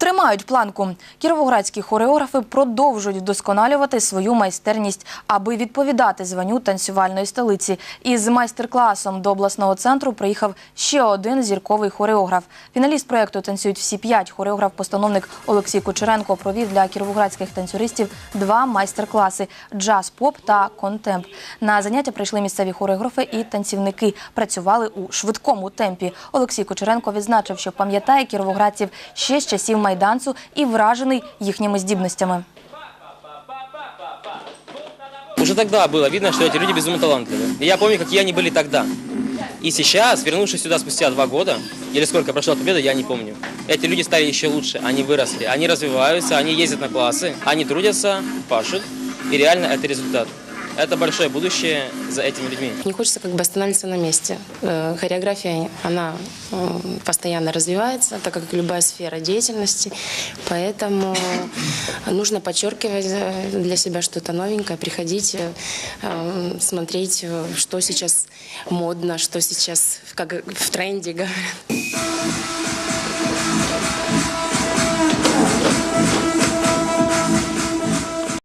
Тримають планку. Кіровоградські хореографи продовжують вдосконалювати свою майстерність, аби відповідати званню танцювальної столиці. Із майстер-класом до обласного центру приїхав ще один зірковий хореограф. Фіналіст проєкту танцюють всі п'ять. Хореограф-постановник Олексій Кучеренко провів для кіровоградських танцюристів два майстер-класи джаз-поп та контемп. На заняття прийшли місцеві хореографи і танцівники. Працювали у швидкому темпі. Олексій Кучеренко відзначив, що пам'ятає кіровоградців ще з часів майданцю і вражений їхніми здібностями. Уже тогда было видно, что эти люди безумно талантливы. И я помню, какие они были тогда. И сейчас, вернувшись сюда спустя два года, или сколько прошло от победы, я не помню, эти люди стали еще лучше, они выросли, они развиваются, они ездят на классы, они трудятся, пашут, и реально это результат. Это большое будущее за этими людьми. Не хочется как бы останавливаться на месте. Э, Хореография, она м, постоянно развивается, так как любая сфера деятельности. Поэтому нужно подчеркивать э, для себя что-то новенькое, приходить, э, э, смотреть, э, что сейчас модно, что сейчас как в тренде говорят.